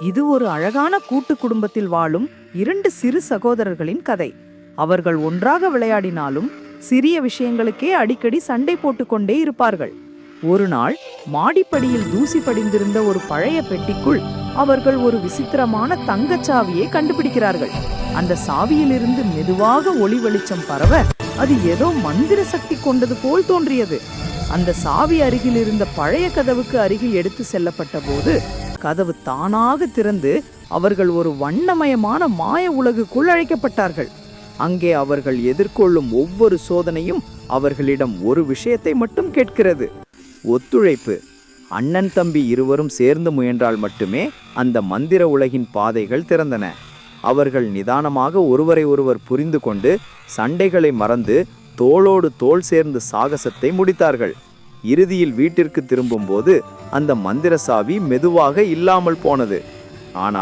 இது ஒரு அழகான கூட்டு குடும்பத்தில் வாழும் இரண்டு சிறு சகோதரர்களின் கதை. அவர்கள் ஒன்றாக விளையாடினாலும் சிறிய விஷயங்களுக்கே அடிக்கடி சண்டை போட்டுக்கொண்டே இருப்பார்கள். ஒரு நாள் மாடிப்படியில் தூசி படிந்திருந்த ஒரு பழைய பெட்டிக்குள் அவர்கள் ஒரு விசித்திரமான தங்கச் சாவியை கண்டுபிடிக்கிறார்கள். அந்த சாவியிலிருந்து மெதுவாக ஒளி வெளிச்சம் பரவ அது ஏதோ மந்திர சக்தி கொண்டது போல் தோன்றியது. அந்த சாவி அருகில் இருந்த பழைய கதவுக்கு அருகில் எடுத்து செல்லப்பட்ட போது கதவு தானாக திறந்து அவர்கள் ஒரு வண்ணமயமான மாய உலகுக்குள் அழைக்கப்பட்டார்கள். அங்கே அவர்கள் எதிர்கொள்ளும் ஒவ்வொரு சோதனையும் அவர்களிடம் ஒரு விஷயத்தை மட்டும் கேட்கிறது. ஒத்துழைப்பு. அண்ணன் தம்பி இருவரும் சேர்ந்து முயன்றால் மட்டுமே அந்த மந்திர உலகின் பாதைகள் திறந்தன. அவர்கள் நிதானமாக ஒருவரை ஒருவர் புரிந்து கொண்டு சண்டைகளை மறந்து தோளோடு தோள் சேர்ந்து சாகசத்தை முடித்தார்கள். இறுதியில் வீட்டிற்கு திரும்பும்போது அந்த மந்திர சாவி மெதுவாக இல்லாமல் போனது. ஆனால்